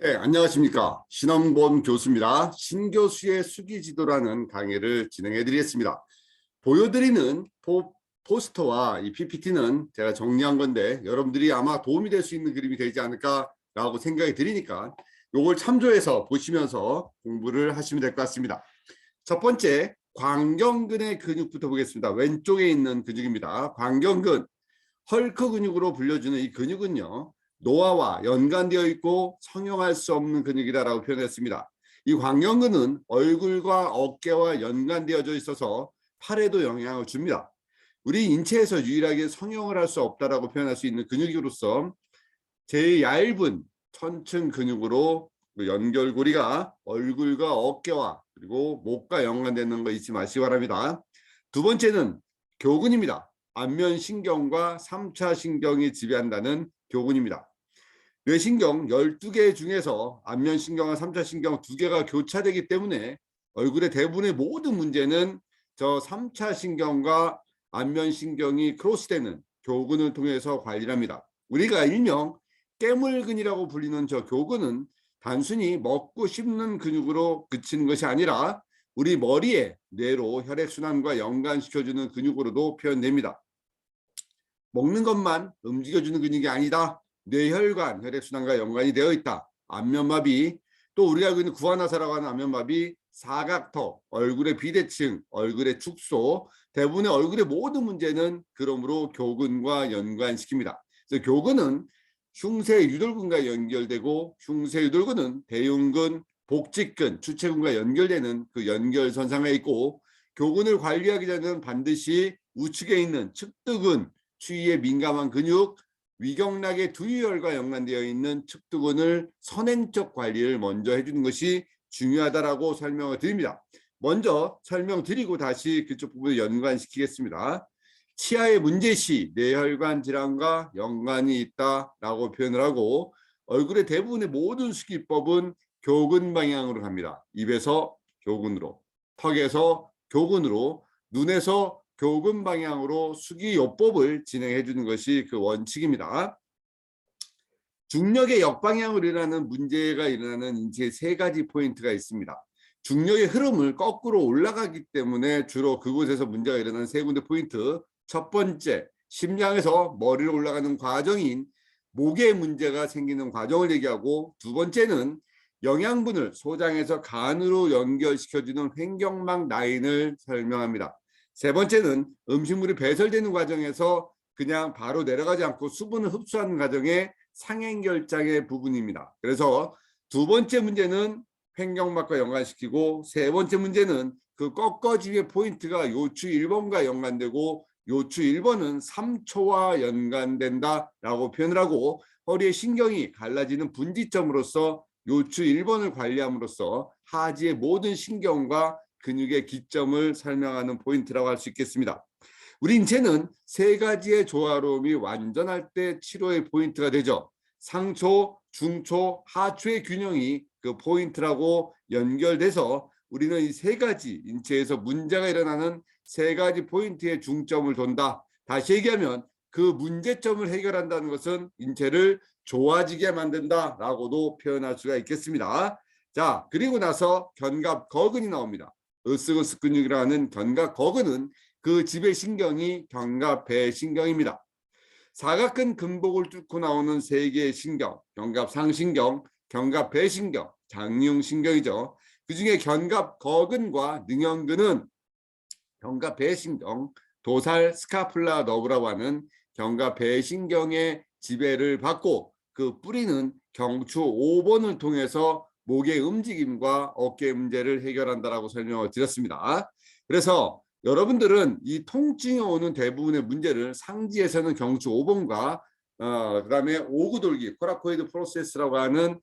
네, 안녕하십니까. 신원범 교수입니다. 신교수의 수기지도라는 강의를 진행해 드리겠습니다. 보여드리는 포, 포스터와 이 PPT는 제가 정리한 건데 여러분들이 아마 도움이 될 수 있는 그림이 되지 않을까라고 생각이 드리니까 요걸 참조해서 보시면서 공부를 하시면 될 것 같습니다. 첫 번째, 광경근의 근육부터 보겠습니다. 왼쪽에 있는 근육입니다. 광경근, 헐크 근육으로 불려주는 이 근육은요. 노화와 연관되어 있고 성형할 수 없는 근육이다라고 표현했습니다. 이 광경근은 얼굴과 어깨와 연관되어져 있어서 팔에도 영향을 줍니다. 우리 인체에서 유일하게 성형을 할 수 없다라고 표현할 수 있는 근육으로서 제일 얇은 천층 근육으로 그 연결고리가 얼굴과 어깨와 그리고 목과 연관되는 거 잊지 마시기 바랍니다. 두 번째는 교근입니다. 안면신경과 3차 신경이 지배한다는 교근입니다. 뇌신경 12개 중에서 안면신경과 3차 신경 2개가 교차되기 때문에 얼굴의 대부분의 모든 문제는 저 3차 신경과 안면신경이 크로스되는 교근을 통해서 관리를 합니다. 우리가 일명 깨물근이라고 불리는 저 교근은 단순히 먹고 씹는 근육으로 그치는 것이 아니라 우리 머리에 뇌로 혈액순환과 연관시켜주는 근육으로도 표현됩니다. 먹는 것만 움직여주는 근육이 아니다. 뇌혈관, 혈액순환과 연관이 되어 있다. 안면마비, 또 우리가 알고 있는 구안화사라고 하는 안면마비, 사각턱, 얼굴의 비대칭, 얼굴의 축소, 대부분의 얼굴의 모든 문제는 그러므로 교근과 연관시킵니다. 그래서 교근은 흉쇄 유돌근과 연결되고 흉쇄 유돌근은 대흉근, 복직근, 주체근과 연결되는 그 연결선상에 있고 교근을 관리하기 전에는 반드시 우측에 있는 측두근, 추위에 민감한 근육, 위경락의 두유혈과 연관되어 있는 측두근을 선행적 관리를 먼저 해주는 것이 중요하다라고 설명을 드립니다. 먼저 설명드리고 다시 그쪽 부분을 연관시키겠습니다. 치아의 문제시 뇌혈관 질환과 연관이 있다라고 표현을 하고 얼굴의 대부분의 모든 수기법은 교근 방향으로 갑니다. 입에서 교근으로, 턱에서 교근으로, 눈에서 교근 방향으로 수기요법을 진행해 주는 것이 그 원칙입니다. 중력의 역방향으로 일어나는 문제가 일어나는 인체의 세 가지 포인트가 있습니다. 중력의 흐름을 거꾸로 올라가기 때문에 주로 그곳에서 문제가 일어나는 세 군데 포인트. 첫 번째, 심장에서 머리로 올라가는 과정인 목에 문제가 생기는 과정을 얘기하고 두 번째는 영양분을 소장에서 간으로 연결시켜주는 횡격막 라인을 설명합니다. 세 번째는 음식물이 배설되는 과정에서 그냥 바로 내려가지 않고 수분을 흡수하는 과정의 상행결장의 부분입니다. 그래서 두 번째 문제는 횡격막과 연관시키고 세 번째 문제는 그 꺾어짐의 포인트가 요추 1번과 연관되고 요추 1번은 3초와 연관된다라고 표현을 하고 허리의 신경이 갈라지는 분지점으로서 요추 1번을 관리함으로써 하지의 모든 신경과 근육의 기점을 설명하는 포인트라고 할 수 있겠습니다. 우리 인체는 세 가지의 조화로움이 완전할 때 치료의 포인트가 되죠. 상초, 중초, 하초의 균형이 그 포인트라고 연결돼서 우리는 이 세 가지 인체에서 문제가 일어나는 세 가지 포인트에 중점을 둔다. 다시 얘기하면 그 문제점을 해결한다는 것은 인체를 좋아지게 만든다라고도 표현할 수가 있겠습니다. 자, 그리고 나서 견갑 거근이 나옵니다. 으쓱으쓱 근육이라는 견갑 거근은 그 지배 신경이 견갑 배 신경입니다. 사각근 근복을 뚫고 나오는 세 개의 신경, 견갑 상신경, 견갑 배신경, 장용 신경이죠. 그 중에 견갑 거근과 능형근은 견갑 배신경, 도살 스카플라 너브라고 하는 견갑 배신경의 지배를 받고 그 뿌리는 경추 5번을 통해서 목의 움직임과 어깨 문제를 해결한다라고 설명을 드렸습니다. 그래서 여러분들은 이 통증이 오는 대부분의 문제를 상지에서는 경추 5번과 어, 그다음에 오구 돌기, 코라코이드 프로세스라고 하는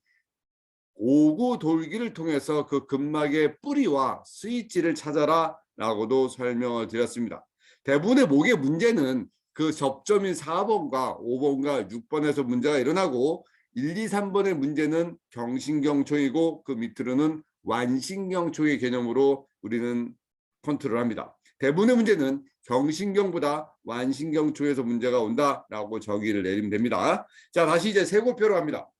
오구 돌기를 통해서 그 근막의 뿌리와 스위치를 찾아라 라고도 설명을 드렸습니다. 대부분의 목의 문제는 그 접점인 4번과 5번과 6번에서 문제가 일어나고 1, 2, 3번의 문제는 경신경초이고 그 밑으로는 완신경초의 개념으로 우리는 컨트롤합니다. 대부분의 문제는 경신경보다 완신경초에서 문제가 온다라고 정의를 내리면 됩니다. 자, 다시 이제 세고표로 갑니다.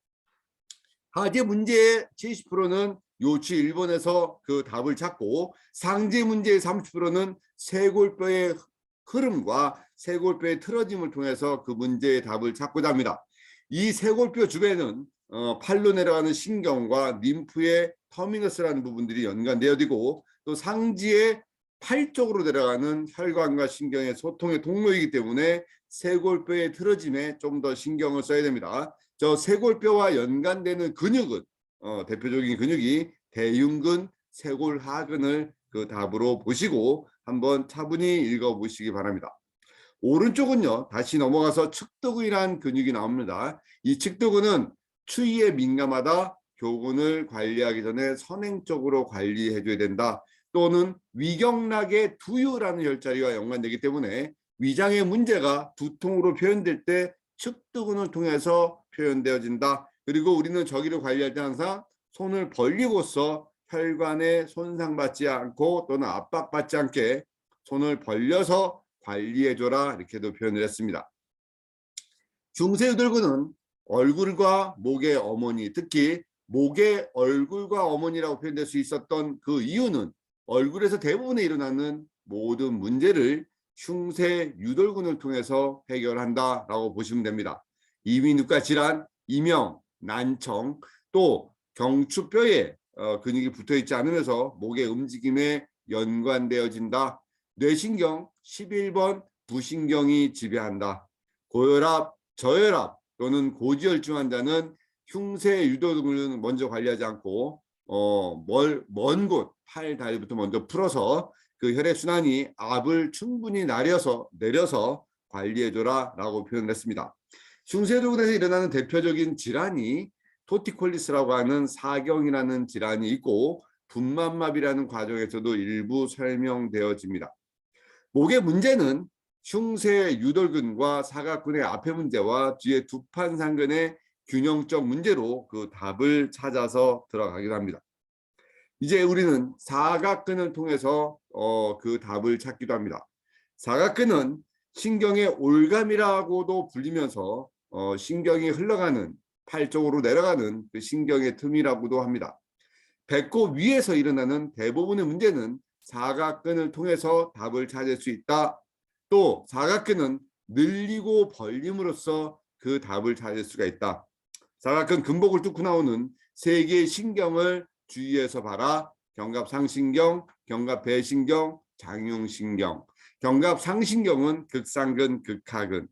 하재 문제의 70%는 요치 일본에서 그 답을 찾고 상제 문제의 30%는 쇄골뼈의 흐름과 쇄골뼈의 틀어짐을 통해서 그 문제의 답을 찾고자 합니다. 이 쇄골뼈 주변은 어, 팔로 내려가는 신경과 림프의 터미너스라는 부분들이 연관되어지고 또 상지의 팔 쪽으로 내려가는 혈관과 신경의 소통의 통로이기 때문에 쇄골뼈의 틀어짐에 좀 더 신경을 써야 됩니다. 저 쇄골뼈와 연관되는 근육은 어, 대표적인 근육이 대흉근, 쇄골하근을 그 답으로 보시고 한번 차분히 읽어보시기 바랍니다. 오른쪽은요 다시 넘어가서 측도근이라는 근육이 나옵니다. 이 측도근은 추위에 민감하다, 교근을 관리하기 전에 선행적으로 관리해 줘야 된다. 또는 위경락의 두유라는 혈자리와 연관되기 때문에 위장의 문제가 두통으로 표현될 때 측두근을 통해서 표현되어진다. 그리고 우리는 저기를 관리할 때 항상 손을 벌리고서 혈관에 손상받지 않고 또는 압박받지 않게 손을 벌려서 관리해줘라 이렇게도 표현을 했습니다. 중세유들근은 얼굴과 목의 어머니 특히 목의 얼굴과 어머니라고 표현될 수 있었던 그 이유는 얼굴에서 대부분에 일어나는 모든 문제를 흉쇄 유돌근을 통해서 해결한다라고 보시면 됩니다. 이민후과 질환, 이명, 난청, 또 경추뼈에 어, 근육이 붙어 있지 않으면서 목의 움직임에 연관되어진다. 뇌신경 11번 부신경이 지배한다. 고혈압, 저혈압 또는 고지혈증 환자는 흉쇄 유도 등을 먼저 관리하지 않고 어, 먼 곳, 팔, 다리부터 먼저 풀어서 그 혈액순환이 압을 충분히 내려서, 내려서 관리해줘라 라고 표현을 했습니다. 흉쇄도근에서 일어나는 대표적인 질환이 토티콜리스라고 하는 사경이라는 질환이 있고 분만마비라는 과정에서도 일부 설명되어집니다. 목의 문제는 흉쇄 유돌근과 사각근의 앞의 문제와 뒤에 두판상근의 균형적 문제로 그 답을 찾아서 들어가기도 합니다. 이제 우리는 사각근을 통해서 어, 그 답을 찾기도 합니다. 사각근은 신경의 올감이라고도 불리면서 어, 신경이 흘러가는 팔 쪽으로 내려가는 그 신경의 틈이라고도 합니다. 배꼽 위에서 일어나는 대부분의 문제는 사각근을 통해서 답을 찾을 수 있다. 또 사각근은 늘리고 벌림으로써 그 답을 찾을 수가 있다. 사각근 근복을 뚫고 나오는 세 개의 신경을 주의해서 봐라. 경갑상신경, 경갑배신경, 장흉신경. 경갑상신경은 극상근, 극하근.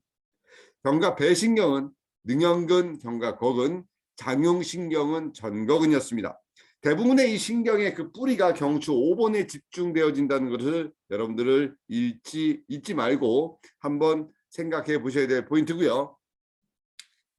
경갑배신경은 능형근, 경갑거근, 장흉신경은 전거근이었습니다. 대부분의 이 신경의 그 뿌리가 경추 5번에 집중되어진다는 것을 여러분들을 잊지, 잊지 말고 한번 생각해 보셔야 될 포인트고요.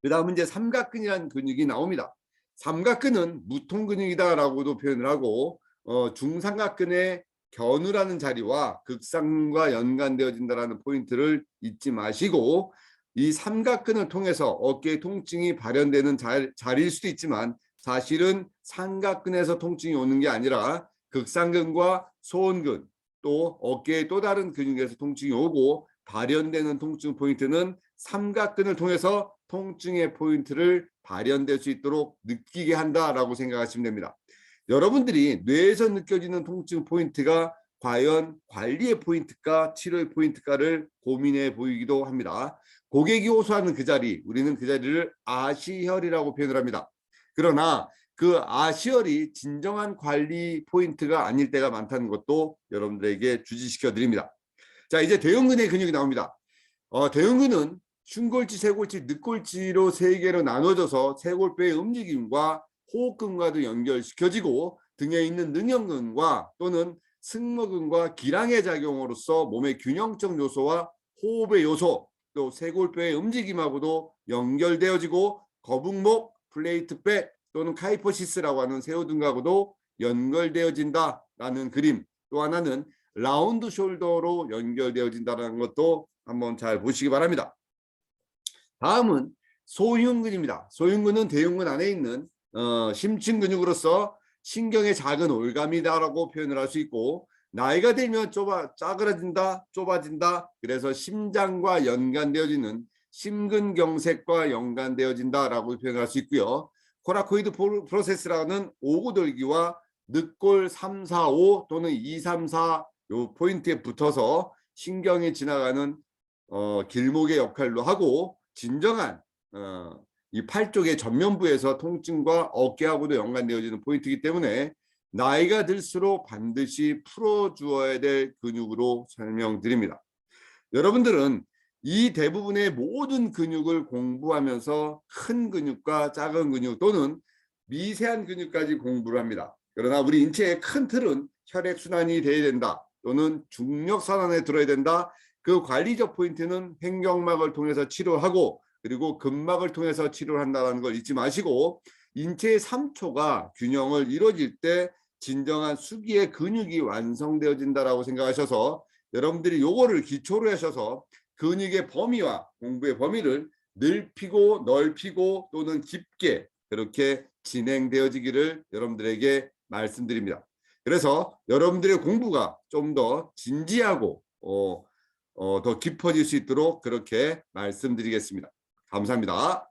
그 다음은 이제 삼각근이라는 근육이 나옵니다. 삼각근은 무통근육이다라고도 표현을 하고 어, 중삼각근의 견우라는 자리와 극상과 연관되어진다라는 포인트를 잊지 마시고 이 삼각근을 통해서 어깨 통증이 발현되는 자, 자리일 수도 있지만 사실은 삼각근에서 통증이 오는 게 아니라 극상근과 소원근 또 어깨의 또 다른 근육에서 통증이 오고 발현되는 통증 포인트는 삼각근을 통해서 통증의 포인트를 발현될 수 있도록 느끼게 한다라고 생각하시면 됩니다. 여러분들이 뇌에서 느껴지는 통증 포인트가 과연 관리의 포인트가 치료의 포인트가를 고민해 보이기도 합니다. 고객이 호소하는 그 자리, 우리는 그 자리를 아시혈이라고 표현을 합니다. 그러나 그 아시혈이 진정한 관리 포인트가 아닐 때가 많다는 것도 여러분들에게 주지시켜 드립니다. 자, 이제 대형근의 근육이 나옵니다. 어, 대형근은 흉골지, 쇄골지, 늑골지로 세 개로 나눠져서 쇄골뼈의 움직임과 호흡근과도 연결시켜지고 등에 있는 능형근과 또는 승모근과 기랑의 작용으로서 몸의 균형적 요소와 호흡의 요소 또 쇄골뼈의 움직임하고도 연결되어지고 거북목, 플레이트백 또는 카이포시스라고 하는 새우등하고도 연결되어진다라는 그림 또 하나는 라운드 숄더로 연결되어진다는 것도 한번 잘 보시기 바랍니다. 다음은 소흉근입니다. 소흉근은 대흉근 안에 있는 어, 심층 근육으로서 신경의 작은 올감이다라고 표현을 할 수 있고 나이가 들면 좁아 짜그러진다, 좁아진다. 그래서 심장과 연관되어지는 심근경색과 연관되어진다라고 표현할 수 있고요. 코라코이드 프로- 프로세스라는 오고돌기와 늑골 3, 4, 5 또는 2, 3, 4 요 포인트에 붙어서 신경이 지나가는 어, 길목의 역할로 하고 진정한 어, 이 팔 쪽의 전면부에서 통증과 어깨하고도 연관되어지는 포인트이기 때문에 나이가 들수록 반드시 풀어주어야 될 근육으로 설명드립니다. 여러분들은 이 대부분의 모든 근육을 공부하면서 큰 근육과 작은 근육 또는 미세한 근육까지 공부를 합니다. 그러나 우리 인체의 큰 틀은 혈액 순환이 돼야 된다 또는 중력 선환에 들어야 된다. 그 관리적 포인트는 횡격막을 통해서 치료하고 그리고 근막을 통해서 치료를 한다는 걸 잊지 마시고 인체의 3초가 균형을 이루어질 때 진정한 수기의 근육이 완성되어진다라고 생각하셔서 여러분들이 요거를 기초로 하셔서 근육의 범위와 공부의 범위를 넓히고 넓히고 또는 깊게 그렇게 진행되어지기를 여러분들에게 말씀드립니다. 그래서 여러분들의 공부가 좀 더 진지하고 어, 어, 더 깊어질 수 있도록 그렇게 말씀드리겠습니다. 감사합니다.